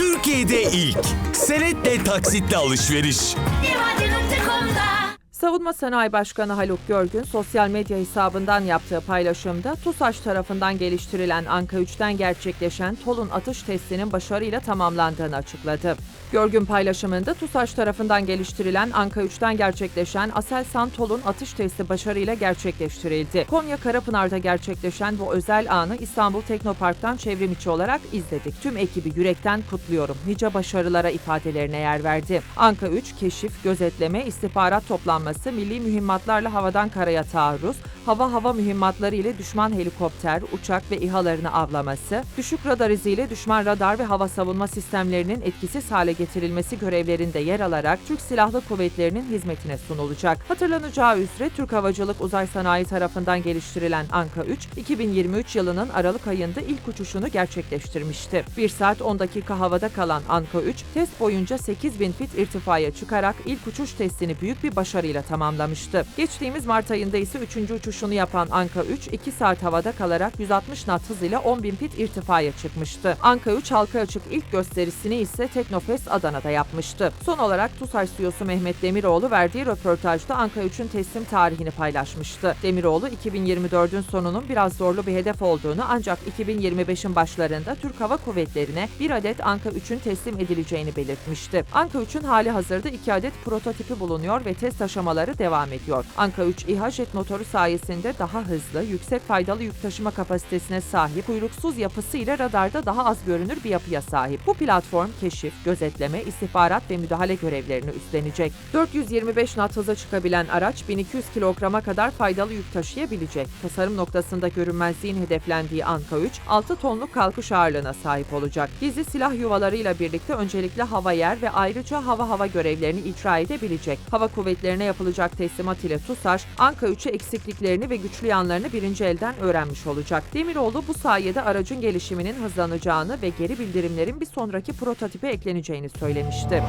Türkiye'de ilk. Senetle taksitle alışveriş. Savunma Sanayi Başkanı Haluk Görgün sosyal medya hesabından yaptığı paylaşımda TUSAŞ tarafından geliştirilen Anka 3'ten gerçekleşen TOL'un atış testinin başarıyla tamamlandığını açıkladı. Görgün paylaşımında TUSAŞ tarafından geliştirilen Anka 3'ten gerçekleşen Aselsan TOL'un atış testi başarıyla gerçekleştirildi. Konya Karapınar'da gerçekleşen bu özel anı İstanbul Teknopark'tan çevrim içi olarak izledik. Tüm ekibi yürekten kutluyorum. Nice başarılara ifadelerine yer verdi. Anka 3 keşif, gözetleme, istihbarat toplanması, milli mühimmatlarla havadan karaya taarruz, hava hava mühimmatları ile düşman helikopter, uçak ve İHA'larını avlaması, düşük radar iziyle düşman radar ve hava savunma sistemlerinin etkisiz hale getirilmesi görevlerinde yer alarak Türk Silahlı Kuvvetleri'nin hizmetine sunulacak. Hatırlanacağı üzere Türk Havacılık Uzay Sanayi tarafından geliştirilen Anka 3, 2023 yılının Aralık ayında ilk uçuşunu gerçekleştirmişti. 1 saat 10 dakika havada kalan Anka 3, test boyunca 8000 fit irtifaya çıkarak ilk uçuş testini büyük bir başarıyla tamamlamıştı. Geçtiğimiz Mart ayında ise 3. uçuşunu yapan Anka 3, 2 saat havada kalarak 160 knot hız ile 10.000 fit irtifaya çıkmıştı. Anka 3 halka açık ilk gösterisini ise Teknofest Adana'da yapmıştı. Son olarak TUSAŞ CEO'su Mehmet Demiroğlu verdiği röportajda Anka 3'ün teslim tarihini paylaşmıştı. Demiroğlu 2024'ün sonunun biraz zorlu bir hedef olduğunu ancak 2025'in başlarında Türk Hava Kuvvetleri'ne bir adet Anka 3'ün teslim edileceğini belirtmişti. Anka 3'ün hali hazırda 2 adet prototipi bulunuyor ve test aşamaları devam ediyor. Anka 3 İHA jet motoru sayesinde daha hızlı, yüksek faydalı yük taşıma kapasitesine sahip, kuyruksuz yapısı ile radarda daha az görünür bir yapıya sahip. Bu platform keşif, gözetleme, istihbarat ve müdahale görevlerini üstlenecek. 425 knot hıza çıkabilen araç 1200 kilograma kadar faydalı yük taşıyabilecek. Tasarım noktasında görünmezliğin hedeflendiği Anka 3, 6 tonluk kalkış ağırlığına sahip olacak. Gizli silah yuvalarıyla birlikte öncelikle hava yer ve ayrıca hava hava görevlerini icra edebilecek. Hava kuvvetlerine yapılacak teslimat ile TUSAŞ, Anka 3'e eksikliklerini ve güçlü yanlarını birinci elden öğrenmiş olacak. Demiroğlu bu sayede aracın gelişiminin hızlanacağını ve geri bildirimlerin bir sonraki prototipe ekleneceğini söylemişti.